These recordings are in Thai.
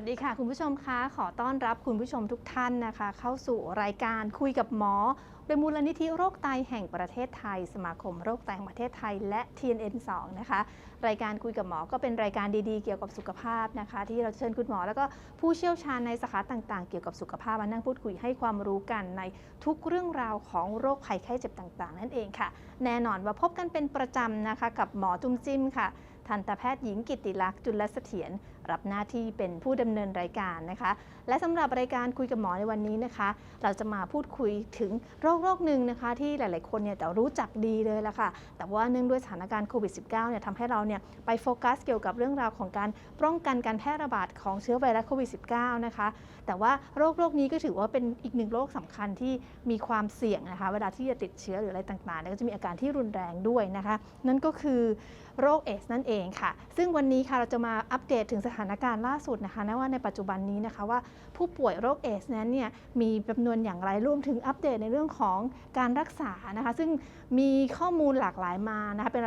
สวัสดีค่ะคุณผู้ชมคะขอต้อนรับคุณผู้ชมทุกท่านนะคะ เข้าสู่รายการคุยกับหมอโดยมูลนิธิโรคไตแห่งประเทศไทย สมาคมโรคไตแห่งประเทศไทย และ TNN 2 นะคะ รายการคุยกับหมอก็เป็นรายการดีๆ เกี่ยวกับสุขภาพนะคะ ที่เราเชิญคุณหมอ แล้วก็ผู้เชี่ยวชาญในสาขาต่างๆ เกี่ยวกับสุขภาพมานั่งพูดคุยให้ความรู้กันในทุกเรื่องราวของโรคภัยไข้เจ็บต่างๆ นั่นเองค่ะ แน่นอนว่าพบกันเป็นประจำนะคะ กับหมอจุ้มจิ้มค่ะทันตแพทย์หญิงกิติลักษณ์จุลเสถียร รับหน้าที่เป็นผู้ดำเนินรายการนะคะ และสำหรับรายการคุยกับหมอในวันนี้นะคะ เราจะมาพูดคุยถึงโรคโรคหนึ่งนะคะ ที่หลาย ๆ คนเนี่ยจะรู้จักดีเลยละค่ะ แต่ว่าเนื่องด้วยสถานการณ์โควิด -19 เนี่ยทำให้เราเนี่ยไปโฟกัสเกี่ยวกับเรื่องราวของการป้องกันการแพร่ระบาดของเชื้อไวรัสโควิด -19 นะคะ แต่ว่าโรคโรคนี้ก็ถือว่าเป็นอีกหนึ่งโรคสำคัญที่มีความเสี่ยงนะคะ เวลาที่จะติดเชื้อหรืออะไรต่างๆเนี่ยก็จะมีอาการที่รุนแรงด้วยนะคะ นั่นก็คือ โรคเอสนั่นเองค่ะ ซึ่งวันนี้ค่ะเราจะมาอัปเดตถึงสถานการณ์ล่าสุดนะคะนะว่าในปัจจุบันนี้นะคะว่าผู้ป่วยโรคเอสนั้นเนี่ยมีจำนวนอย่างไรรวมถึงอัปเดตในเรื่องของการรักษานะคะ ซึ่งมีข้อมูลหลากหลายมานะคะเป็น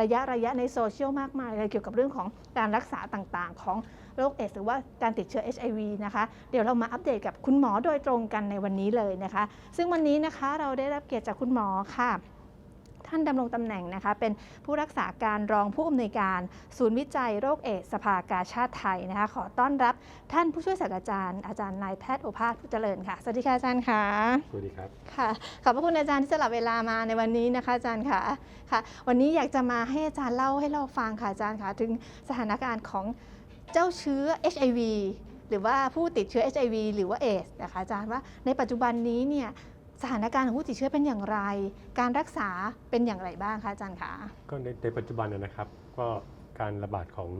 ระยะระยะในโซเชียลมากมายเลยเกี่ยวกับเรื่องของการรักษาต่างๆ ของโรคเอสหรือว่าการติดเชื้อ HIV นะคะ เดี๋ยวเรามาอัปเดตกับคุณหมอโดยตรงกันในวันนี้เลยนะคะ ซึ่งวันนี้นะคะเราได้รับเกียรติจากคุณหมอค่ะ ท่านดำรงตำแหน่งนะคะ เป็นผู้รักษาการรองผู้อำนวยการ ศูนย์วิจัยโรคเอดส์สภากาชาติไทยนะคะ ขอต้อนรับท่านผู้ช่วยศาสตราจารย์อาจารย์นายแพทย์โอภาสผู้เจริญค่ะ สวัสดีค่ะอาจารย์ค่ะ สวัสดีครับ ค่ะ ขอบพระคุณอาจารย์ที่สละเวลามาในวันนี้นะคะอาจารย์ค่ะ ค่ะ วันนี้อยากจะมาให้อาจารย์เล่าให้เราฟังค่ะอาจารย์ค่ะ ถึงสถานการณ์ของเจ้าเชื้อ HIV หรือว่าผู้ติดเชื้อ HIV หรือว่าเอสนะคะอาจารย์ว่าในปัจจุบันนี้เนี่ย สถานการณ์ของผู้ติดเชื้อเป็นอย่างไร การรักษาเป็นอย่างไรบ้างคะอาจารย์คะก็ในในปัจจุบันนะนะครับ ก็การระบาดของ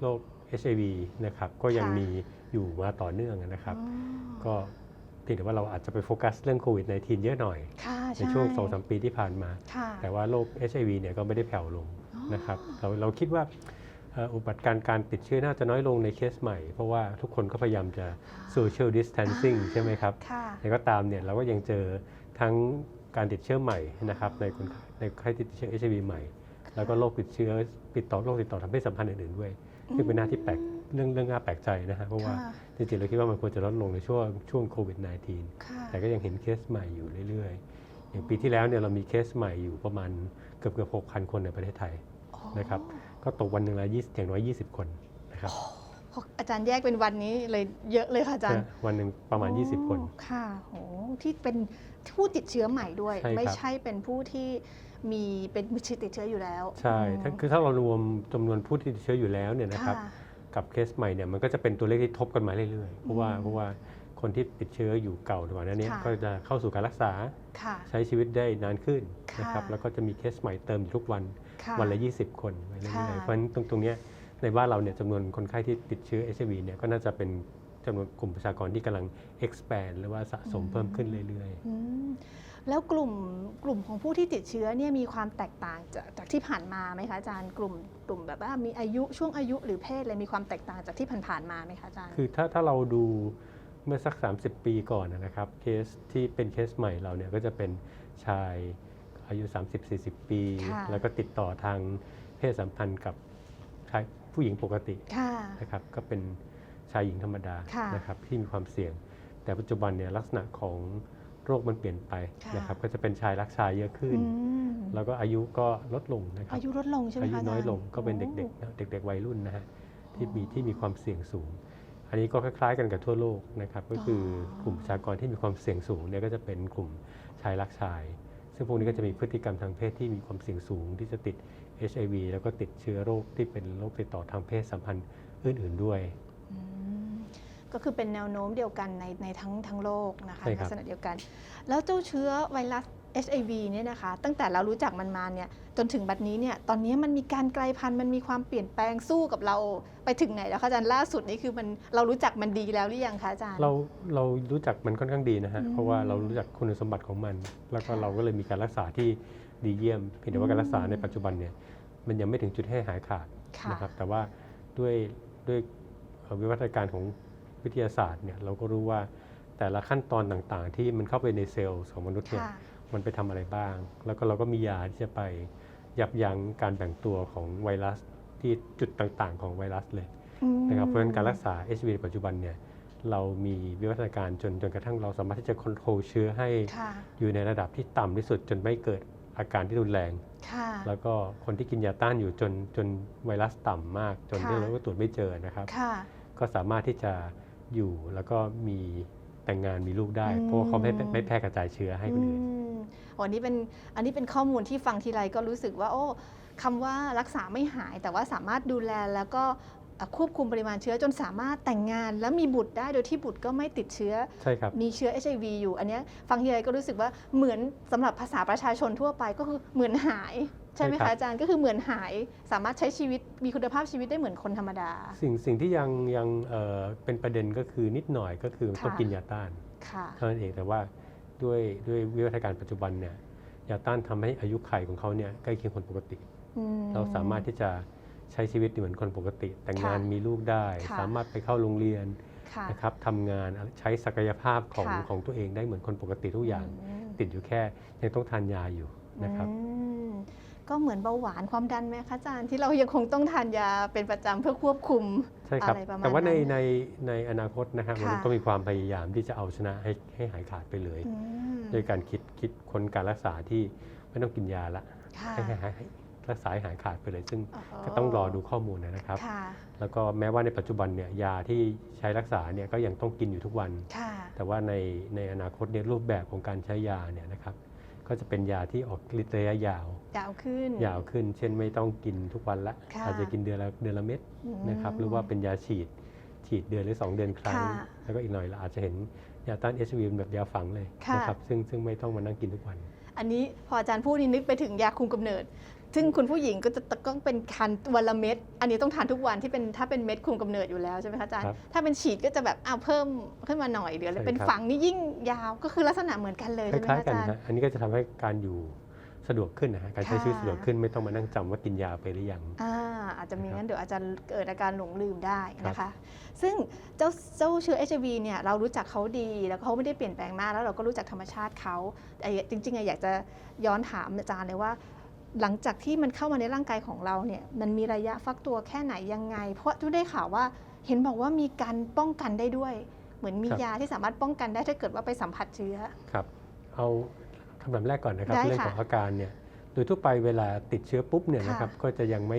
โรค HIV นะครับก็ยังมีอยู่มาต่อเนื่องนะครับอ๋อก็เพียงแต่ว่าเราอาจจะไปโฟกัสเรื่องโควิด -19 เยอะหน่อยค่ะในใช่ช่วง2-3ปีที่ผ่านมาค่ะแต่ว่าโรค HIV เนี่ยก็ไม่ได้แผ่วลงอ๋อนะครับเราเราคิดว่าเอ่ออุบัติการณ์การติดเชื้อน่าจะน้อยลงในเคสใหม่ เพราะว่าทุกคนก็พยายามจะ social distancing ใช่ไหมครับค่ะแต่ก็ตามเนี่ยเราก็ยังเจอทั้งการติดเชื้อใหม่นะครับในคนไข้ในคนไข้ที่ติดเชื้อ HIV ใหม่ แล้วก็โรคติดเชื้อติดต่อโรคติดต่อทางเพศสัมพันธ์อื่นๆด้วยซึ่งเป็นหน้าที่แปลกเรื่องเรื่องน่าแปลกใจนะฮะเพราะว่าค่ะจริงๆเราคิดว่ามันควรจะลดลงในช่วงช่วงโควิด -19 ค่ะแต่ก็ยังเห็นเคสใหม่อยู่เรื่อยๆ อย่างปีที่แล้วเนี่ยเรามีเคสใหม่อยู่ประมาณเกือบเกือบ6,000 คนในประเทศไทย นะครับก็ตกวันหนึ่งละ20อย่างน้อย20 คนนะครับโอ้อาจารย์แยกเป็นวันนี้เลยเยอะเลยค่ะอาจารย์นะวันหนึ่งประมาณ 20 คนโอ้ค่ะโหที่เป็นผู้ติดเชื้อใหม่ด้วย ใช่ครับ ไม่ใช่เป็นผู้ที่มีเป็นติดเชื้ออยู่แล้วใช่ถ้าคือถ้าเรารวมจำนวนผู้ที่ติดเชื้ออยู่แล้วเนี่ยนะครับค่ะกับเคสใหม่เนี่ยมันก็จะเป็นตัวเลขที่ทบกันมาเรื่อยๆ เพราะว่าอืมเพราะว่าคนที่ติดเชื้ออยู่เก่าก่อนหน้านี้ค่ะ ก็จะเข้าสู่การรักษาค่ะ ใช้ชีวิตได้นานขึ้นค่ะนะครับแล้วก็จะมีเคสใหม่เติมอยู่ทุกวันค่ะ วันละ 20 คนไปเรื่ค่ะอยๆเพราะฉะนั้นตรงตรงเนี้ยในบ้านเราเนี่ยจำนวนคนไข้ที่ติดเชื้อ HIV เนี่ยก็น่าจะเป็นจำนวนกลุ่มประชากรที่กำลัง expand หรือว่าสะสมเพิ่มขึ้นเรื่อยอืมแล้วกลุ่มกลุ่มของผู้ที่ติดเชื้อเนี่ยมีความแตกต่างจากจากที่ผ่านมาไหมคะอาจารย์กลุ่มกลุ่มแบบว่ามีอายุช่วงอายุหรือเพศอะไรมีความแตกต่างจากที่ผ่านๆมาไหมคะอาจารย์ๆคือถ้าถ้าเราดูเมื่อสัก 30 ปีก่อนนะครับเคสที่เป็นเคสใหม่เราเนี่ยก็จะเป็นชาย อายุ 30-40 ปี ค่ะ แล้วก็ติดต่อทางเพศสัมพันธ์กับชายผู้หญิงปกติค่ะ นะครับก็เป็นชายหญิงธรรมดาค่ะ นะครับที่มีความเสี่ยง แต่ปัจจุบันเนี่ยลักษณะของโรคมันเปลี่ยนไปค่ะนะครับก็จะเป็นชายรักชายเยอะขึ้น อืมแล้วก็อายุก็ลดลงนะครับอายุลดลงใช่ไหมอายุคะาจารน้อยลงก็เป็นเด็กๆนะเด็ก ๆ วัยรุ่นนะฮะที่มีที่มีความเสี่ยงสูง อันนี้ก็คล้ายๆกันกับทั่วโลกนะครับก็คืออกลุ่มประชากรที่มีความเสี่ยงสูงเนี่ยก็จะเป็นกลุ่มชายรักชาย ซึ่งพวกนี้ก็จะมีพฤติกรรมทางเพศที่มีความเสี่ยงสูงที่จะติด HIV แล้วก็ติดเชื้อโรคที่เป็นโรคติดต่อทางเพศสัมพันธ์อื่น ๆด้วย ก็คือเป็นแนวโน้มเดียวกันในในทั้งทั้งโลกนะคะในลักษณะเดียวกัน แล้วเจ้าเชื้อไวรัส HIV เนี่ยนะคะตั้งแต่เรารู้จักมันมาเนี่ยจนถึงบัดนี้เนี่ยตอนนี้มันมีการกลายพันธุ์มันมีความเปลี่ยนแปลงสู้กับเราไปถึงไหนแล้วคะอาจารย์ล่าสุดนี่คือมันเรารู้จักมันดีแล้วหรือยังคะอาจารย์เราเรารู้จักมันค่อนข้างดีนะฮะอืมเพราะว่าเรารู้จักคุณสมบัติของมัน แล้วก็ค่ะเราก็เลยมีการรักษาที่ดีเยี่ยมเพียงแต่ว่าการรักษาอืมในปัจจุบันเนี่ยมันยังไม่ถึงจุดให้หายขาดค่ะนะครับแต่ว่าด้วยด้วยเอ่อวิวัฒนาการของวิทยาศาสตร์เนี่ยเราก็รู้ว่าแต่ละขั้นตอนต่างๆ ที่มันเข้าไปในเซลล์ของมนุษย์เนี่ยค่ะ มันไปทำอะไรบ้าง แล้วก็เราก็มียาที่จะไปยับยั้งการแบ่งตัวของไวรัสที่จุดต่างๆ ของไวรัสเลยอืมนะครับเพราะฉะนั้นการรักษา HIV ในปัจจุบันเนี่ยเรามีวิวัฒนาการจนจนกระทั่งเราสามารถที่จะควบคุมเชื้อให้ค่ะอยู่ในระดับที่ต่ำที่สุดจนไม่เกิดอาการที่รุนแรงค่ะแล้วก็คนที่กินยาต้านอยู่จนจนไวรัสต่ำมาก จนค่ะที่เราก็ตรวจไม่เจอนะครับค่ะก็สามารถที่จะอยู่แล้วก็มี แต่งงานมีลูกได้อืมเพราะว่าเขาไม่ไม่แพร่กระจายเชื้อให้คนอื่นมอ๋อนี่เป็นอันนี้เป็นข้อมูลที่ฟังทีไรก็รู้สึกว่า โอ้คำว่ารักษาไม่หาย แต่ว่าสามารถดูแลแล้วก็เอ่อควบคุมปริมาณเชื้อจนสามารถแต่งงาน และมีบุตรได้โดยที่บุตรก็ไม่ติดเชื้อ ใช่ครับ มีเชื้อ HIV อยู่ อันเนี้ยฟังทีไรก็รู้สึกว่าเหมือนสำหรับภาษาประชาชนทั่วไปก็คือเหมือนหาย ใช่ไหมใช่ครัคะบอาจารย์ก็คือเหมือนหายสามารถใช้ชีวิตมีคุณภาพชีวิตได้เหมือนคนธรรมดา สิ่งสิ่งที่ยังยังเอ่อเป็นประเด็นก็คือนิดหน่อยก็คือค่ะต้องกินยาต้านค่ะเท่านั้นเองแต่ว่าด้วยด้วยวิวัฒนาการปัจจุบันเนี่ยยาต้านทำให้อายุขัยของเขาเนี่ยใกล้เคียงคนปกติอืเราสามารถที่จะใช้ชีวิตเหมือนคนปกติ แต่งงานมีลูกได้ค่ะสามารถไปเข้าโรงเรียนค่ะนะครับทำงานใช้ศักยภาพของค่ะของตัวเองได้เหมือนคนปกติทุกอย่างมติดอยู่แค่ยังต้องทานยาอยู่นะครับอืม ก็เหมือนเบาหวานความดันไหมคะอาจารย์ที่เรายังคงต้องทานยาเป็นประจำเพื่อควบคุมใช่ครับ อะไรประมาณแต่ว่าในนั้นในในอนาคตนะครับค่ะมันก็มีความพยายามที่จะเอาชนะให้ให้หายขาดไปเลยอืมโดยการคิดคิดค้นการรักษาที่ไม่ต้องกินยาละค่ะให้ให้ให้ให้รักษาให้หายขาดไปเลย ซึ่งโอ้โหก็ต้องรอดูข้อมูลนะครับค่ะแล้วก็แม้ว่าในปัจจุบันเนี่ยยาที่ใช้รักษาเนี่ยก็ยังต้องกินอยู่ทุกวันค่ะแต่ว่าในในอนาคตเนี่ยรูปแบบของการใช้ยาเนี่ยนะครับ ก็จะเป็นยาที่ออกฤทธิ์ระยะยาว ยาวขึ้น ยาวขึ้น เช่นไม่ต้องกินทุกวันละ ค่ะอาจจะกินเดือนละเดือนละเม็ดอืมนะครับหรือว่าเป็นยาฉีด ฉีดเดือนหรือ 2 เดือนครั้ง ค่ะแล้วก็อีกหน่อยเราอาจจะเห็นยาต้านเอชวีแบบยาฝังเลยค่ะ นะครับซึ่งซึ่งไม่ต้องมานั่งกินทุกวัน อันนี้พออาจารย์พูดนี่นึกไปถึงยาคุมกำเนิด ซึ่งคุณผู้หญิงก็จะต้องเป็นคันวันละเม็ด อันนี้ต้องทานทุกวันที่เป็นถ้าเป็นเม็ดคุมกำเนิดอยู่แล้วใช่ไหมคะอาจารย์ครับถ้าเป็นฉีดก็จะแบบอ้าวเพิ่มขึ้นมาหน่อยหรืออะไรใช่เป็นครับฝังนี่ยิ่งยาวก็คือลักษณะเหมือนกันเลยคใช่ไหมล้ายคะๆกันอาจารย์ฮะอันนี้ก็จะทำให้การอยู่สะดวกขึ้นนะฮะการใช้ค่ะชีวิตสะดวกขึ้นไม่ต้องมานั่งจำว่ากินยาไปหรือยังอ่าอาจจะมีนะครับงั้นเดี๋ยวอาจจะเกิดอาการหลงลืมได้นะคะ ซึ่งเจ้าเจ้าเชื้อ HIV เนี่ยเรารู้จักเขาดีแล้วเขาไม่ได้เปลี่ยนแปลงมากแล้วเราก็รู้จักธรรมชาติเขาแต่จริงๆอะอยากจะย้อนถามอาจารย์เลยว่า หลังจากที่มันเข้ามาในร่างกายของเราเนี่ยมันมีระยะฟักตัวแค่ไหนยังไง เพราะทุกได้ข่าวว่าเห็นบอกว่ามีการป้องกันได้ด้วย เหมือนมีครับยาที่สามารถป้องกันได้ถ้าเกิดว่าไปสัมผัสเชื้อครับเอาคำถามแรกก่อนนะครับได้เรื่องค่ะของอาการเนี่ยโดยทั่วไปเวลาติดเชื้อปุ๊บเนี่ยค่ะนะครับก็จะยังไม่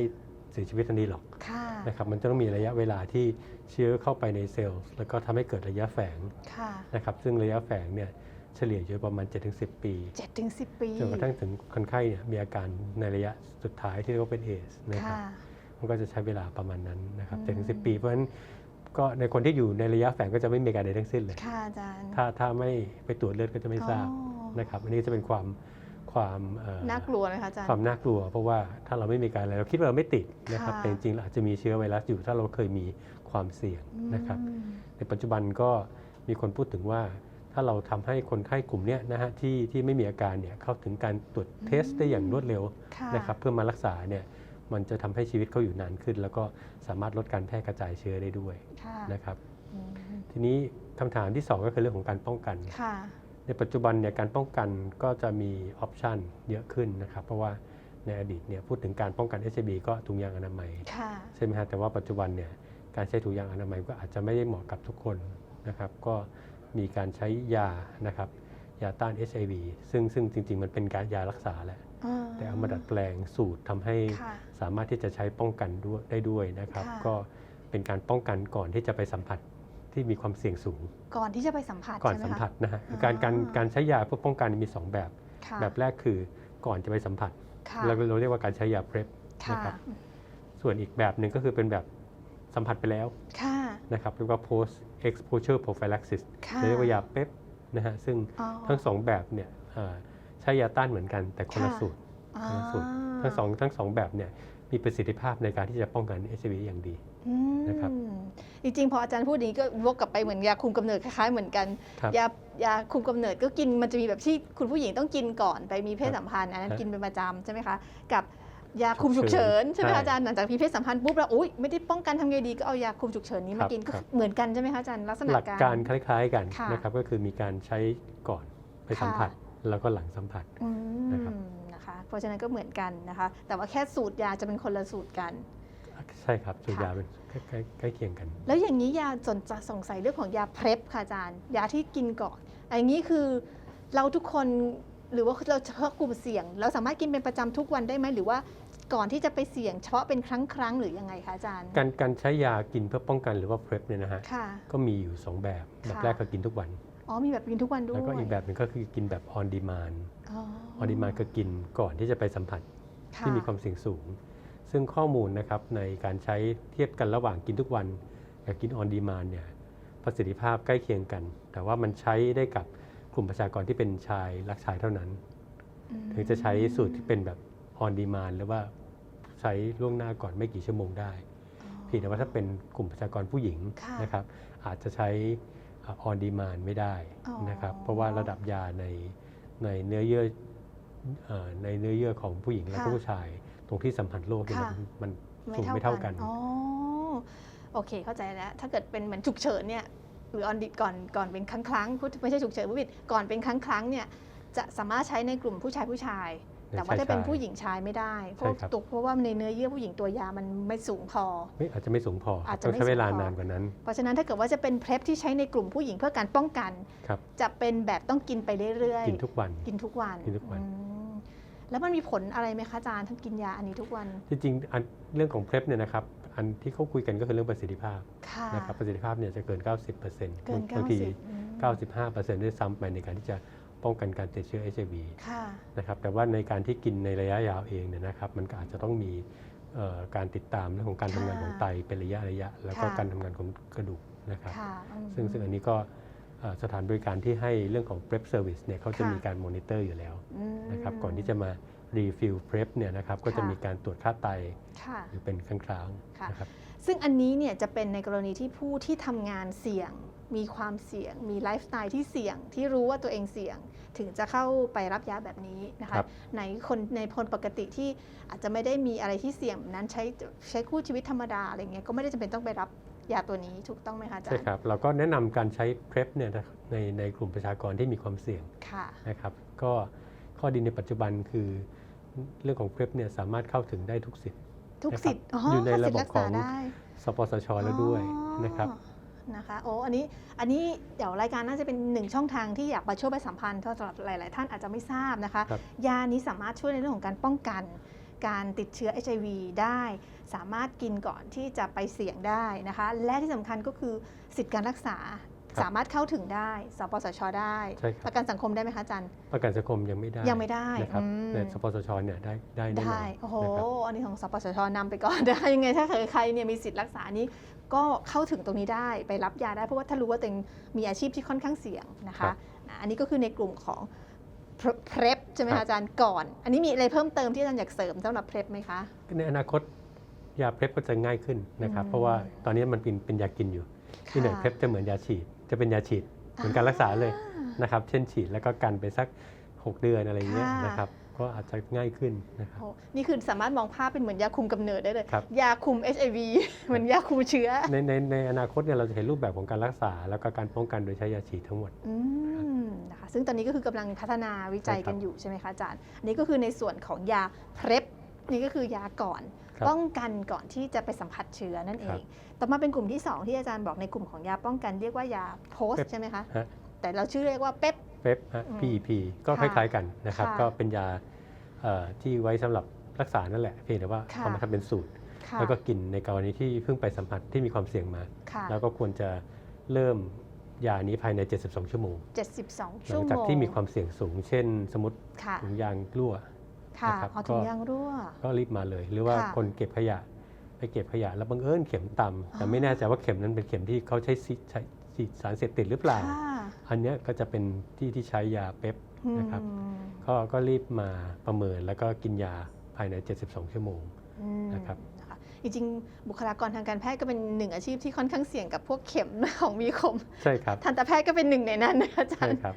เสียชีวิตทันทีหรอกค่ะนะครับมันจะต้องมีระยะเวลาที่เชื้อเข้าไปในเซลล์แล้วก็ทำให้เกิดระยะแฝงค่ะนะครับซึ่งระยะแฝงเนี่ย เฉลี่ยอยู่ประมาณ 7-10 ปีเจ็ดถึงสิบปีจนกระทั่งถึงคนไข้เนี่ยมีอาการในระยะสุดท้ายที่เรียกว่าเป็นเอสนะครับค่ะมันก็จะใช้เวลาประมาณนั้นนะครับอืมเจ็ดถึงสิปี เพราะฉะนั้นก็ในคนที่อยู่ในระยะแฝงก็จะไม่มีอาการใดทั้งสิ้นเลยค่ะอาจารย์ถ้าถ้าไม่ไปตรวจเลือดก็จะไม่ทราบอ๋อนะครับอันนี้จะเป็นความความเอ่อน่ากลัวนะคะอาจารย์ความน่ากลัว เพราะว่าถ้าเราไม่มีการอะไรเราคิดว่าเราไม่ติดนะครับค่ะแต่จริงๆเราอาจจะมีเชื้อไวรัสอยู่ถ้าเราเคยมีความเสี่ยงนะครับอืมในปัจจุบันก็มีคนพูดถึงว่า ถ้าเราทำให้คนไข้กลุ่มเนี้ยนะฮะที่ที่ไม่มีอาการเนี่ยเข้าถึงการตรวจเทสได้อย่างรวดเร็วค่ะนะครับเพื่อมารักษาเนี่ยมันจะทำให้ชีวิตเขาอยู่นานขึ้น แล้วก็สามารถลดการแพร่กระจายเชื้อได้ด้วยค่ะนะครับอืมทีนี้คำถามที่ 2 ก็คือเรื่องของการป้องกันค่ะในปัจจุบันเนี่ยการป้องกันก็จะมีออปชันเยอะขึ้นนะครับเพราะว่าในอดีตเนี่ยพูดถึงการป้องกัน HIV ก็ถุงยางอนามัยค่ะใช่ไหมฮะแต่ว่าปัจจุบันเนี่ยการใช้ถุงยางอนามัยก็อาจจะไม่ได้เหมาะกับทุกคนนะครับก็ มีการใช้ยานะครับยาต้าน HIV ซึ่งซึ่งจริง ๆ มันเป็นการยารักษาแหละ แต่เอามาดัดแปลงสูตรทำให้ค่ะสามารถที่จะใช้ป้องกันด้วยได้ด้วยนะครับค่ะก็เป็นการป้องกันก่อนที่จะไปสัมผัสที่มีความเสี่ยงสูง ก่อนที่จะไปสัมผัสก่อนใช่ไหสัมคะผัสนะฮะอ๋อการการการใช้ยาเพื่อป้องกันมี 2 แบบค่ะแบบแรกคือก่อนจะไปสัมผัสค่ะแล้วเราเรียกว่าการใช้ยาเพร p ค่ะนะครับส่วนอีกแบบหนึ่งก็คือเป็นแบบสัมผัสไปแล้วค่ะ นะครับเรียกว่า post exposure prophylaxis ค่ะเรียกว่ายาเป๊ปนะฮะซึ่งอ๋อทั้งสองแบบเนี่ยเอ่อใช้ยาต้านเหมือนกันแต่คนละค่ะสูตรอ๋อคนละสูตรทั้งสองทั้งสองแบบเนี่ยมีประสิทธิภาพในการที่จะป้องกัน HIV อย่างดีอืมนะครับจริงๆ พออาจารย์พูดอย่างนี้ก็วกกลับไปเหมือนยาคุมกำเนิดคล้ายๆเหมือนกันครับยายาคุมกำเนิดก็กินมันจะมีแบบที่คุณผู้หญิงต้องกินก่อนไปมีเพศสัมพันธ์อันนั้นครับกินเป็นประจำใช่ไหมคะกับ ยาคุมฉุกเฉินฉุกเฉินใช่ไหมใช่คะอาจารย์หลังจากมีเพศสัมพันธ์ปุ๊บแล้วอุ้ยไม่ได้ป้องกันทำไงดีก็เอายาคุมฉุกเฉินนี้ครัมาบกินก็ครับเหมือนกันใช่ไหมคะอาจารย์ลักษณะหลักการการคล้าย ๆ กันค่ะนะครับก็คือมีการใช้ก่อนไปสัมผัสแล้วก็หลังสัมผัสอืมนะครับนะคะเพราะฉะนั้นก็เหมือนกันนะคะ แต่ว่าแค่สูตรยาจะเป็นคนละสูตรกัน ใช่ครับตัวยาค่ะเป็นใกล้ใกล้ใกล้เคียงกัน แล้วอย่างนี้ยาสนจะสงสัยเรื่องของยาเพล็บค่ะอาจารย์ ยาที่กินก่อนอย่างนี้คือเราทุกคนหรือว่าเราเฉพาะกลุ่มเสี่ยง เราสามารถกินเป็นประจำทุกวันได้ไหมหรือว่า ก่อนที่จะไปเสี่ยงเฉพาะเป็นครั้งครั้งๆหรือยังไงคะอาจารย์ การการใช้ยากินเพื่อป้องกันหรือว่า PrEP เนี่ยนะฮะ ค่ะ ก็มีอยู่ 2 แบบ แบบค่ะ แรกก็กินทุกวัน อ๋อมีแบบกินทุกวันด้วยแล้วก็อีกแบบหนึ่งก็คือกินแบบ on demand อ๋อ on demand ก็กินก่อนที่จะไปสัมผัสค่ะที่มีความเสี่ยงสูง ซึ่งข้อมูลนะครับในการใช้เทียบกันระหว่างกินทุกวันกับกิน on demand เนี่ยประสิทธิภาพใกล้เคียงกัน แต่ว่ามันใช้ได้กับกลุ่มประชากรที่เป็นชายรักชายเท่านั้น อืม ถึงจะใช้สูตรที่เป็นแบบ on demand หรือว่าใช้ล่วงหน้าก่อนไม่กี่ชั่วโมงได้อ๋อเพียงแต่ว่าถ้าเป็นกลุ่มประชากรผู้หญิงค่ะนะครับ อาจจะใช้อ่า on demand ไม่ได้อ๋อนะครับเพราะว่าระดับยาในในเนื้อเยื่อเอ่อในเนื้อเยื่อของผู้หญิงและก็ค่ะผู้ชาย ตรงที่สัมผัสโรคเนี่ยค่ะ มันมัน สูงไม่เท่ากัน อ๋อ โอเค เข้าใจแล้ว ถ้าเกิดเป็นเหมือนฉุกเฉินเนี่ย หรือออนดิก่อน ก่อนเป็นครั้งครั้งๆพูดไม่ใช่ฉุกเฉินผู้ผิดก่อนเป็นครั้งครั้งๆเนี่ย จะสามารถใช้ในกลุ่มผู้ชายผู้ชาย แต่ว่าถ้าเป็นผู้หญิงชายไม่ได้เพราะใช่ครับตุกเพราะว่าในเนื้อเยื่อผู้หญิงตัวยามันไม่สูงพอไม่อาจจะไม่สูงพออาอาจจะต้องไม่ใช้เวลาสูงพอนานกว่านั้น เพราะฉะนั้นถ้าเกิดว่าจะเป็นเพลฟที่ใช้ในกลุ่มผู้หญิงเพื่อการป้องกันครับจะเป็นแบบต้องกินไปเรื่อยๆ กินทุกวันกินทุกวันกินทุกวันอืมแล้วมันมีผลอะไรไหมคะอาจารย์ถ้ากินยาอันนี้ทุกวัน จริงๆอันเรื่องของ PrEP เนี่ยนะครับอันที่เขาคุยกันก็คือเรื่องประสิทธิภาพค่ะนะครับประสิทธิภาพเนี่ยจะเกิน 90%เกินบางที90อืม95%ด้วยซ้ำไปในการที่จะ ป้องกันการติดเชื้อ HIV ค่ะนะครับแต่ว่าในการที่กินในระยะยาวเองเนี่ยนะครับมันก็อาจจะต้องมีเอ่อการติดตามเรื่องของการทำงานค่ะของไตเป็นระยะระยะ แล้วก็ค่ะการทำงานของกระดูกนะครับค่ะอืมซึ่งซึ่งอันนี้ก็เอ่อสถานบริการที่ให้เรื่องของ PrEP service เนี่ยเขาจะค่ะมีการมอนิเตอร์อยู่แล้วอืมนะครับก่อนที่จะมา refill PrEP เนี่ยนะครับก็จะค่ะมีการตรวจค่าไตค่ะหรือเป็นครั้งคราวค่ะนะครับซึ่งอันนี้เนี่ยจะเป็นในกรณีที่ผู้ที่ทำงานเสี่ยง มีความเสี่ยง มีไลฟ์สไตล์ที่เสี่ยงที่รู้ว่าตัวเองเสี่ยง ถึงจะเข้าไปรับยาแบบนี้นะคคะรับในคนในคนปกติที่อาจจะไม่ได้มีอะไรที่เสี่ยงแบบนั้นใช้ใช้คู่ชีวิตธรรมดาอะไรเงี้ยก็ไม่ได้จำเป็นต้องไปรับยาตัวนี้ถูกต้องไหมคะอาจารใช่ย์ครับเราก็แนะนำการใช้ PrEP เนี่ยนะในในกลุ่มประชากรที่มีความเสี่ยงค่ะนะครับ ก็ข้อดีในปัจจุบันคือเรื่องของ PrEP เนี่ยสามารถเข้าถึงได้ทุกสิทธิ์ทุกนะครับสิทธิ์อ๋ออยู่ในเข้าระสิทบบธิ์รักขอษางได้สปสชแล้วด้วยอ๋อนะครับ นะคะโอ้อันนี้อันนี้เดี๋ยวรายการน่าจะเป็นหนึ่งช่องทางที่อยากมาช่วยประสัมพันธ์เพราะสำหรับหลาย ๆ ท่านอาจจะไม่ทราบนะคะ ครับ ยานี้สามารถช่วยในเรื่องของการป้องกัน การติดเชื้อ HIV ได้ สามารถกินก่อนที่จะไปเสี่ยงได้นะคะ และที่สำคัญก็คือสิทธิการรักษาครับ สามารถเข้าถึงได้สปสชได้ ใช่ครับ ประกันสังคมได้ไหมคะอาจารย์ประกันสังคมยังไม่ได้ยังไม่ได้นะครับอืมแต่สปสชเนี่ยได้ได้แน่นอนได้โอ้โหนะครับ อันนี้ของสปสชนำไปก่อนได้ยังไงถ้าใครเนี่ยมีสิทธิ์รักษานี้ ก็เข้าถึงตรงนี้ได้ไปรับยาได้เพราะว่าถ้ารู้ว่าตัวเองมีอาชีพที่ค่อนข้างเสี่ยงนะครัคะบอะอันนี้ก็คือในกลุ่มของเพร p ใช่ไหมครัคะบ อาจารย์ก่อน อันนี้มีอะไรเพิ่มเติมที่อาจารย์อยากเสริมสำหรับเพร p ไหมคะ ในอนาคตยา PrEP ก็จะง่ายขึ้นนะครับ อืมเพราะว่าตอนนี้มันเป็นเป็นยากินอยู่ ที่ไหนค่ะ PrEP จะเหมือนยาฉีด จะเป็นยาฉีดเหมือนการรักษาเลยนะครับ เช่นฉีดแล้วก็กันไปสัก 6 เดือนอะไรอย่างเงี้ยค่ะ นะครับ ก็อาจจะง่ายขึ้นนะครับ โอ้นี่คือสามารถมองภาพเป็นเหมือนยาคุมกำเนิดได้เลย ครับ ยาคุม HIV เหมือนยาคุมเชื้อในในในอนาคตเนี่ยเราจะเห็นรูปแบบของการรักษา แล้วก็การป้องกันโดยใช้ยาฉีดทั้งหมด อืมนะคะซึ่งตอนนี้ก็คือกำลังพัฒนาวิจัยใช่ครับกันอยู่ใช่ไหมคะอาจารย์อันนี้ก็คือในส่วนของยาเพร p นี่ก็คือยาก่อนครับ ป้องกันก่อนที่จะไปสัมผัสเชื้อนั่นเอครังบต่อมาเป็นกลุ่มที่ 2 ที่อาจารย์บอกในกลุ่มของยาป้องกันเรียกว่ายาโพส PrEP ใช่ไหมคะฮะแต่เราชื่อเรียกว่าเป๊ป PrEP ฮะอืม PEP ก็คค่ะล้ายๆกันนะครับค่ะก็เป็นยาเอ่อที่ไว้สำหรับรักษานั่นแหละ เพียงแต่ว่าค่ะเอามาทำเป็นสูตรค่ะแล้วก็กินในกรณีที่เพิ่งไปสัมผัสที่มีความเสี่ยงมาค่ะแล้วก็ควรจะเริ่มยานี้ภายใน 72 ชั่วโมง 72หชั่ลัวงโมงจากที่มีความเสี่ยงสูง เช่น สมมติค่ะถุงยางรั่ว ค่ะนะครับเอาถุงก็ยางรั่ว ก็รีบมาเลย หรือว่าค่ะคนเก็บขยะไปเก็บขยะแล้วบังเอิญเข็มต่ำแต่อ๋อไม่แน่ใจว่าเข็มนั้นเป็นเข็มที่เขาใช้ซิใช้ฉีดสารเสพติดหรือเปล่า ค่ะอันเนี้ยก็จะเป็นที่ที่ใช้ยาเป๊ป นะครับ อืมก็ก็รีบมาประเมินแล้วก็กินยาภายใน 72 ชั่วโมง อืมนะครับนะคะ จริงๆบุคลากรทางการแพทย์ก็เป็นหนึ่งอาชีพที่ค่อนข้างเสี่ยงกับพวกเข็มของมีคม ใช่ครับทันตแพทย์ก็เป็นหนึ่งในนั้นนะคะอาจาใช่รย์ครับ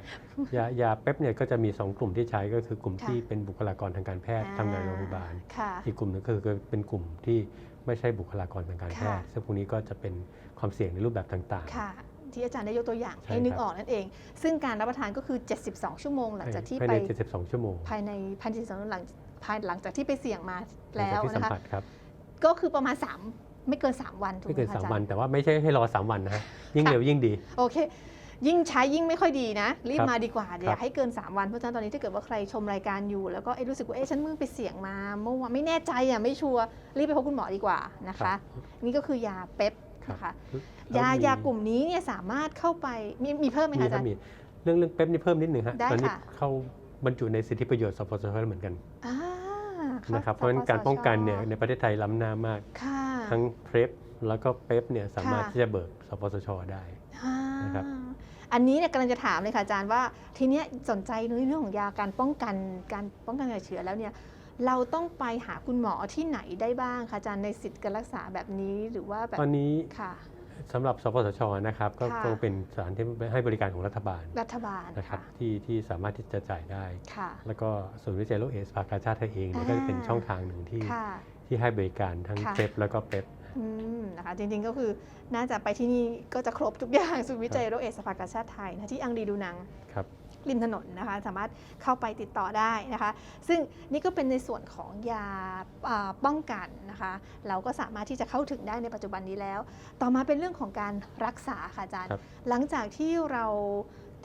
ยายาเป๊ปเนี่ยก็จะมี 2 กลุ่มที่ใช้ก็คือกลุ่มค่ะที่เป็นบุคลากรทางการแพทย์อ่าทำงานโรงพยาบาลค่ะอีกกลุ่มหนึงก็คือเป็นกลุ่มที่ไม่ใช่บุคลากรทางการแพทย์ค่ะซึ่งพวกนี้ก็จะเป็นความเสี่ยงในรูปแบบต่างค่ะที่อาจารย์ได้ยกตัวอย่างใช่ให้นึกครับออกนั่นเอง ซึ่งการรับประทานก็คือ 72 ชั่วโมงๆหลังจากที่ภายไปใน 72 ชั่วโมงภายในพันสี่สองหลังภายหลังจากที่ไปเสี่ยงมาหลังแล้จากวที่สันะมคะผัสครับ ก็คือประมาณ 3 ไม่เกิน 3 วันถูกไม่ไหมเกินคะสามอาจารย์ วัน แต่ว่าไม่ใช่ให้รอสามวันนะฮะยิ่งค่ะเร็วยิ่งดี โอเค ยิ่งใช้ยิ่งไม่ค่อยดีนะ รีบครับมาดีกว่าอครัย่าบให้เกิน 3 วันเพราะฉะนั้นตอนนี้ถ้าเกิดว่าใครชมรายการอยู่ แล้วก็เอ๊ะรู้สึกว่าเอ๊ะฉันเพิ่งไปเสี่ยงมาเมื่อวานไม่แน่ใจอะไม่ชัวร์รีบไปพบคุณหมอดีกว่านะครัคะ บนี่ก็คือยาเป๊ปครับ นะคะแล้วยามียากลุ่มนี้เนี่ยสามารถเข้าไปมีมีเพิ่มไหมมีคะอาครัจาบรย์ มีเรื่องเรื่องเป๊ปนี่เพิ่มนิดหนึ่งฮะได้ตอนนี้ค่ะ เข้าบรรจุในสิทธิประโยชน์สปสชเหมือนกัน อ่าข้ นะครับเพราะฉะนั้นการป้องกันเนี่ยในประเทศไทยล้ำหน้ามากค่ะทั้งเพรฟแล้วก็เป๊ปเนี่ยสามารถค่ะที่จะเบิกสปสชได้อ่านะครับอันนี้เนี่ยกำลังจะถามเลยค่ะอาจารย์ว่าทีเนี้ยสนใจในเรื่องของยาการป้องกันการป้องกันการเชื้อแล้วเนี่ยเราต้องไปหาคุณหมอที่ไหนได้บ้างคะอาจารย์ในสิทธิ์การรักษาแบบนี้หรือว่าแบบตอนนี้ค่ะ สำหรับสปสชนะครับก็ค่ะต้องเป็นสถานที่ให้บริการของรัฐบาลรัฐบาลนะครับค่ะที่ที่สามารถที่จะจ่ายได้ ค่ะ แล้วก็ศูนย์วิจัยโรคเอดส์ภาคชาติไทยเองเนี่ยอ่า ก็จะเป็นช่องทางหนึ่งที่ค่ะ ที่ให้บริการทั้งค่ะเพรฟแล้วก็เป๊ป อืมนะคะจริงๆก็คือน่าจะไปที่นี่ก็จะครบทุกอย่างศูนย์วิจัยโรคเอดส์สภากาชาติไทยนะที่อังรีดูนังครับ ริมถนนนะคะ สามารถเข้าไปติดต่อได้นะคะ ซึ่งนี่ก็เป็นในส่วนของยาอ่าป้องกันนะคะ เราก็สามารถที่จะเข้าถึงได้ในปัจจุบันนี้แล้ว ต่อมาเป็นเรื่องของการรักษาค่ะอาจารย์ครับหลังจากที่เรา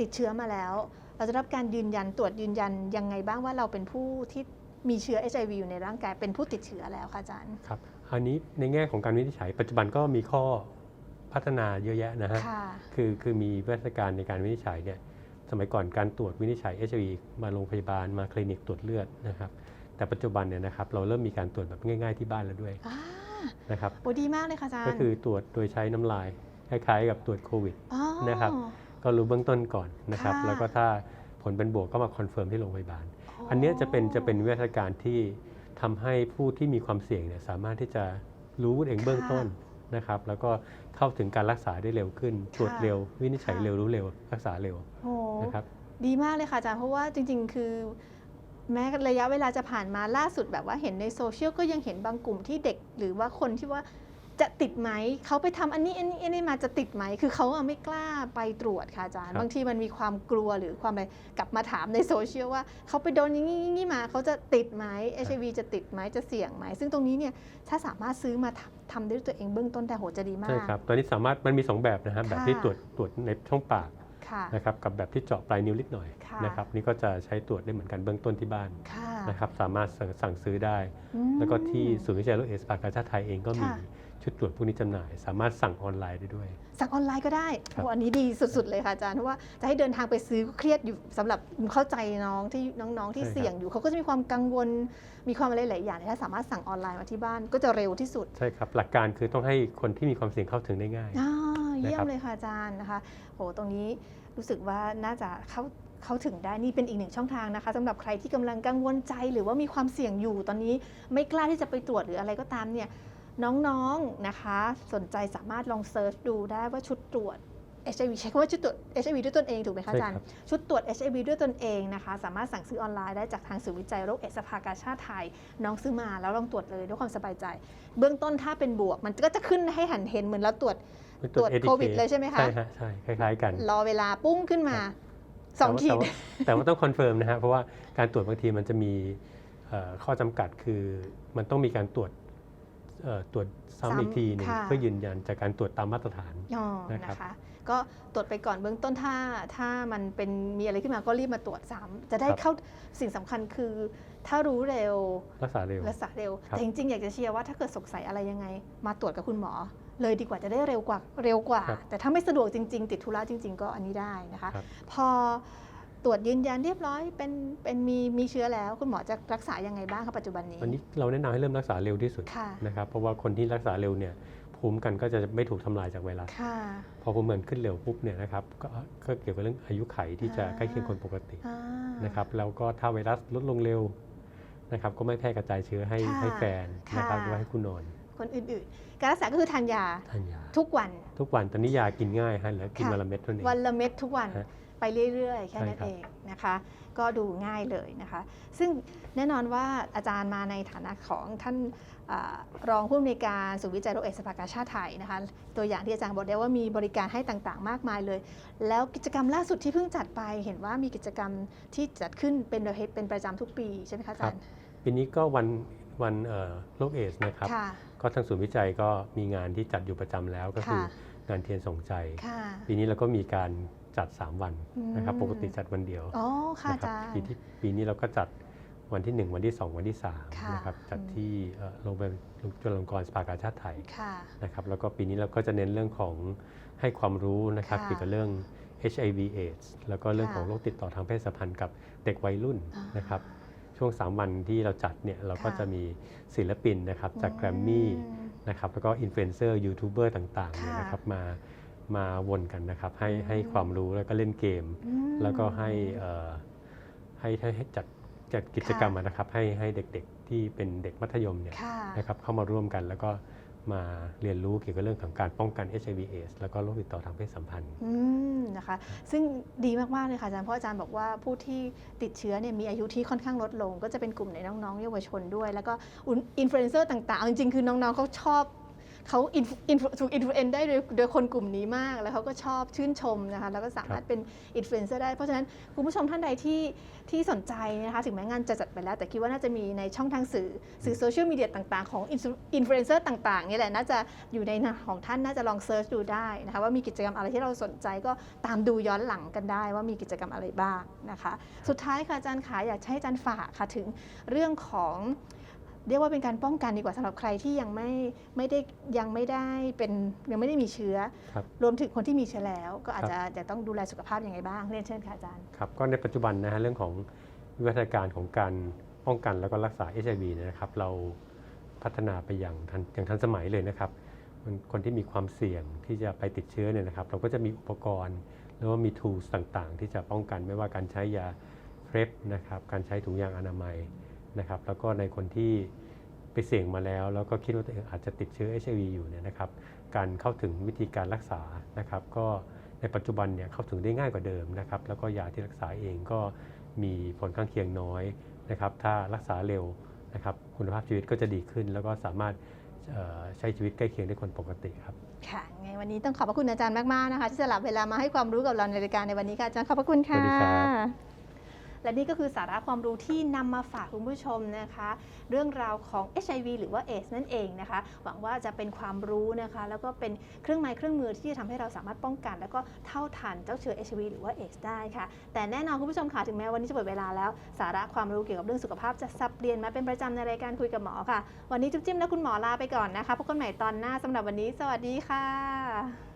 ติดเชื้อมาแล้ว เราจะรับการยืนยันตรวจยืนยันยังไงบ้างว่าเราเป็นผู้ที่มีเชื้อ HIV อยู่ในร่างกายเป็นผู้ติดเชื้อแล้วค่ะอาจารย์ครับอันนี้ในแง่ของการวินิจฉัย ปัจจุบันก็มีข้อพัฒนาเยอะแยะนะฮะค่ะคือคือมีมาตรการในการวินิจฉัยเนี่ย สมัยก่อนการตรวจวินิจฉัย HIV มาโรงพยาบาลมาคลินิกตรวจเลือดนะครับ แต่ปัจจุบันเนี่ยนะครับเราเริ่มมีการตรวจแบบง่าย ๆที่บ้านแล้วด้วยอ่านะครับโอ้ดีมากเลยค่ะอาจารย์ ก็คือตรวจโดยใช้น้ำลายคล้ายๆ กับตรวจโควิดอ๋อนะครับ ก็รู้เบื้องต้นก่อนนะครับค่ะแล้วก็ถ้าผลเป็นบวกก็มาคอนเฟิร์มที่โรงพยาบาล อันเนี้ยจะเป็นจะเป็นวิทยาการที่ทำให้ผู้ที่มีความเสี่ยงเนี่ยสามารถที่จะรู้เองเบื้องต้นนะครับ แล้วก็เข้าถึงการรักษาได้เร็วขึ้นตรวจเร็ว วินิจฉัยค่ะเร็วรู้เร็ว รักษาเร็วโอ้ นะครับดีมากเลยค่ะอาจารย์เพราะว่าจริง ๆ คือ แม้ระยะเวลาจะผ่านมาล่าสุดแบบว่าเห็นในโซเชียลก็ยังเห็นบางกลุ่มที่เด็ก หรือว่าคนที่ว่าจะติดไหมเขาไปทำอันนี้อันนี้อันนี้มาจะติดไหมคือเขาอะไม่กล้าไปตรวจค่ะอาจารย์ครับบางทีมันมีความกลัวหรือความอะไรกลับมาถามในโซเชียลว่าเขาไปโดนอย่างนี้อย่างนี้มาเขาจะติดไหม HIV จะติดไหมจะเสี่ยงไหมซึ่งตรงนี้เนี่ยถ้าสามารถซื้อมาทำทำด้วยตัวเองเบื้องต้นแต่โหจะดีมากใช่ครับตอนนี้สามารถมันมี 2 แบบนะครับแบบที่ค่ะตรวจตรวจในช่องปากค่ะ นะครับกับแบบที่เจาะปลายนิ้วนิดหน่อยค่ะนะครับนี่ก็จะใช้ตรวจได้เหมือนกันเบื้องต้นที่บ้านค่ะนะครับสามารถสั่งสั่งซื้อได้อืมแล้วก็ที่ศูนย์วิจัยโรคเอดส์ภาคชาติไทยเองก็มีค่ะชุดตรวจพวกนี้จำหน่าย สามารถสั่งออนไลน์ได้ด้วย สั่งออนไลน์ก็ได้ครับโอ้อันนี้ดีสุด ๆ เลยค่ะอาจารย์เพราะว่าจะให้เดินทางไปซื้อก็เครียดอยู่สำหรับเข้าใจน้องที่น้องๆที่เสี่ยงอยู่เขาก็จะมีความกังวลมีความอะไรหลายอย่างถ้าสามารถสั่งออนไลน์มาที่บ้านก็จะเร็วที่สุดใช่ครับหลักการคือต้องให้คนที่มีความเสี่ยงเข้าถึงได้ง่ายอ่า เยี่ยนะครัมบเลยค่ะอาจารย์นะคะโหตรงนี้รู้สึกว่าน่าจะเข้าเข้าถึงได้นี่เป็นอีกหนึ่งช่องทางนะคะสำหรับใครที่กำลังกังวลใจหรือว่ามีความเสี่ยงอยู่ตอนนี้ไม่กล้าที่จะไปตรวจหรืออะไรก็ตามเนี่ยน้องๆนะคะ สนใจสามารถลองเซิร์ชดูได้ว่าชุดตรวจ HIV ใช้คำว่าชุดตรวจ HIV ด้วยตนเองถูกไหมคะใช่อาจารย์ครับชุดตรวจ HIV ด้วยตนเองนะคะ สามารถสั่งซื้อออนไลน์ได้จากทางศูนย์วิจัยโรคเอดส์สภากาชาติไทย น้องซื้อมาแล้วลองตรวจเลยด้วยความสบายใจ เบื้องต้นถ้าเป็นบวก มันก็จะขึ้นให้หันเห็นเหมือนเราตรวจเป็น ตรวจ ATK โควิดเลยใช่ไหมคะ ใช่ฮะใช่คล้าย ๆ กัน รอเวลาปุ้งขึ้นมาสองแต่ว่าขีดแต่ว่าแต่ว่าต้องคอนเฟิร์มนะฮะ เพราะว่าการตรวจบางทีมันจะมีเอ่อข้อจำกัดคือมันต้องมีการตรวจเอ่อตรวจซ้ำอีกทีหนึงค่ะเพื่อยืนยันจากการตรวจตามมาตรฐานอ๋อนะครับนะคะก็ตรวจไปก่อนเบื้องต้นถ้าถ้ามันเป็นมีอะไรขึ้นมาก็รีบมาตรวจซ้ำจะได้เข้าสิ่งสำคัญคือ ถ้ารู้เร็วรักษาเร็วรักษาเร็วครับแต่จริงๆอยากจะเชียร์ว่าถ้าเกิดสงสัยอะไรยังไง มาตรวจกับคุณหมอ เลยดีกว่าจะได้เร็วกว่าเร็วกว่าครับแต่ถ้าไม่สะดวกจริง ๆ ติดธุระจริง ๆ ก็อันนี้ได้นะคะครับพอตรวจยืนยันเรียบร้อยเป็นเป็นมีมีเชื้อแล้ว คุณหมอจะรักษายังไงบ้างคะปัจจุบันนี้ วันนี้เราแนะนำให้เริ่มรักษาเร็วที่สุดค่ะนะครับเพราะว่าคนที่รักษาเร็วเนี่ยภูมิกันก็จะไม่ถูกทำลายจากไวรัสค่ะพอภูมิมันขึ้นเร็วปุ๊บเนี่ยนะครับก็ก็เกี่ยวกับเรื่องอายุไขที่จะอ่าใกล้เคียงคนปกติอ่านะครับแล้วก็ถ้าไวรัสลดลงเร็วนะครับก็ไม่แพร่กระจายเชื้อให้ค่ะให้แฟนนะครับค่ะหรือว่าให้คุณนอนคนอื่นๆ การรักษาก็คือทานยาทานยา ทุกวัน ทุกวันตอนนี้ยากินง่ายฮะเหลือกินค่ะวันละเม็ดเท่านั้นเองวันละเม็ดทุกวันฮะไปเรื่อยๆ แค่นั้นใช่ครับเองนะคะ ก็ดูง่ายเลยนะคะ ซึ่งแน่นอนว่าอาจารย์มาในฐานะของท่านอารองผู้อำนวยการศูนย์วิจัยโรคเอดส์สภากาชาติไทยนะคะ ตัวอย่างที่อาจารย์บอกได้ว่ามีบริการให้ต่างๆ มากมายเลย แล้วกิจกรรมล่าสุดที่เพิ่งจัดไป เห็นว่ามีกิจกรรมที่จัดขึ้นเป็นประเภทเป็นประจำทุกปีใช่ไหมคะอาจารย์ปีนี้ก็วันวันเอ่อโรคเอดส์นะครับค่ะ ก็ทางศูนย์วิจัยก็มีงานที่จัดอยู่ประจำแล้วก็คือค่ะงานเทียนส่งใจค่ะปีนี้เราก็มีการจัด 3 วันนะครับอืมปกติจัดวันเดียวอ๋อค่ะนะอาครับจารย์ปีที่ปีนี้เราก็จัดวันที่ 1 วันที่ 2 วันที่ค่ะ3นะครับจัดอืมที่เอ่อโรงพยาบาลจุฬาลงกรณ์สภากาชาติไทยค่ะนะครับแล้วก็ปีนี้เราก็จะเน้นเรื่องของให้ความรู้นะครับค่ะเกี่ยวกับเรื่อง HIV AIDS แล้วก็เรื่องค่ะของโรคติดต่อทางเพศสัมพันธ์กับเด็กวัยรุ่นอ่านนะครับ ช่วง 3 วันที่เราจัดเนี่ยเราก็ค่ะจะมีศิลปินนะครับจากแกรมมี่อืมนะครับแล้วก็อินฟลูเอนเซอร์ยูทูบเบอร์ต่างๆเนี่ยค่ะนะครับมามาวนกันนะครับให้อืมให้ความรู้แล้วก็เล่นเกมอืมแล้วก็ให้เอ่อให้ให้ให้จัดจัดกิจกรรมอะนะครับให้ให้เด็กๆที่เป็นเด็กมัธยมเนี่ยค่ะนะครับเข้ามาร่วมกันแล้วก็ มาเรียนรู้เกี่ยวกับเรื่องของการป้องกัน HIV AIDS แล้วก็โรคติดต่อทางเพศสัมพันธ์อืมนะคะ ซึ่งดีมากๆเลยค่ะอาจารย์เพราะอาจารย์บอกว่าผู้ที่ติดเชื้อเนี่ยมีอายุที่ค่อนข้างลดลง ก็จะเป็นกลุ่มในน้องๆเยาวชนด้วย แล้วก็อินฟลูเอนเซอร์ต่างๆ จริงๆ คือน้องๆเขาชอบ เขาอินอินถูกอินฟลูเอนได้โดยโดยคนกลุ่มนี้มาก แล้วเขาก็ชอบชื่นชมนะคะแล้วก็สามารถเป็นอินฟลูเอนเซอร์ได้ เพราะฉะนั้นคุณผู้ชมท่านใดที่ที่สนใจนะคะถึงแม้งานจะจัดไปแล้ว แต่คิดว่าน่าจะมีในช่องทางสื่อสื่อโซเชียลมีเดียต่างๆ ของอินฟลูเอนเซอร์ต่างๆนี่แหละน่าจะอยู่ในหน้าของท่านน่าจะลองเซิร์ชดูได้นะคะว่ามีกิจกรรมอะไรที่เราสนใจก็ตามดูย้อนหลังกันได้ ว่ามีกิจกรรมอะไรบ้างนะคะ สุดท้ายค่ะอาจารย์ขาอยากจะให้อาจารย์ฝากค่ะถึงเรื่องของ เรียกว่าเป็นการป้องกันดีกว่าสำหรับใครที่ยังไม่ไม่ได้ยังไม่ได้เป็นยังไม่ได้มีเชื้อครับรวมถึงคนที่มีเชื้อแล้ว ก็อาจครับจะจะต้องดูแลสุขภาพยังไงบ้างเรียนเชิญค่ะอาจารย์ครับก็ในปัจจุบันนะฮะเรื่องของวิวัฒนาการของการป้องกันแล้วก็รักษา HIV เนี่ยนะครับ เราพัฒนาไปอย่างทันอย่างทันสมัยเลยนะครับมันคนที่มีความเสี่ยงที่จะไปติดเชื้อเนี่ยนะครับ เราก็จะมีอุปกรณ์หรือว่ามี tools ต่างๆ ที่จะป้องกันไม่ว่าการใช้ยาเพร p นะครับการใช้ถุงยางอนามัย นะครับแล้วก็ในคนที่ไปเสี่ยงมาแล้ว แล้วก็คิดว่าตัวเองอาจจะติดเชื้อ HIV อยู่เนี่ยนะครับการเข้าถึงวิธีการรักษานะครับ ก็ในปัจจุบันเนี่ยเข้าถึงได้ง่ายกว่าเดิมนะครับแล้วก็ยาที่รักษาเองก็มีผลข้างเคียงน้อยนะครับถ้ารักษาเร็วนะครับคุณภาพชีวิตก็จะดีขึ้น แล้วก็สามารถเอ่อใช้ชีวิตใกล้เคียงได้คนปกติครับค่ะไงวันนี้ต้องขอบพระคุณอาจารย์มากๆนะคะที่สละเวลามาให้ความรู้กับเราในรายการในวันนี้ค่ะอาจารย์ขอบพระคุณค่ะสวัสดีครับ และนี่ก็คือสาระความรู้ที่นำมาฝากคุณผู้ชมนะคะ เรื่องราวของ HIV หรือว่า AIDS นั่นเองนะคะ หวังว่าจะเป็นความรู้นะคะ แล้วก็เป็นเครื่องไม้เครื่องมือที่จะทำให้เราสามารถป้องกัน แล้วก็เท่าทันเจ้าเชื้อ HIV หรือว่า AIDS ได้ค่ะ แต่แน่นอนคุณผู้ชมค่ะถึงแม้วันนี้จะหมดเวลาแล้ว สาระความรู้เกี่ยวกับเรื่องสุขภาพจะสับเปลี่ยนมาเป็นประจำในรายการคุยกับหมอค่ะ วันนี้จุ๊บจิ้มและคุณหมอลาไปก่อนนะคะพบกันใหม่ตอนหน้าสำหรับวันนี้ สวัสดีค่ะ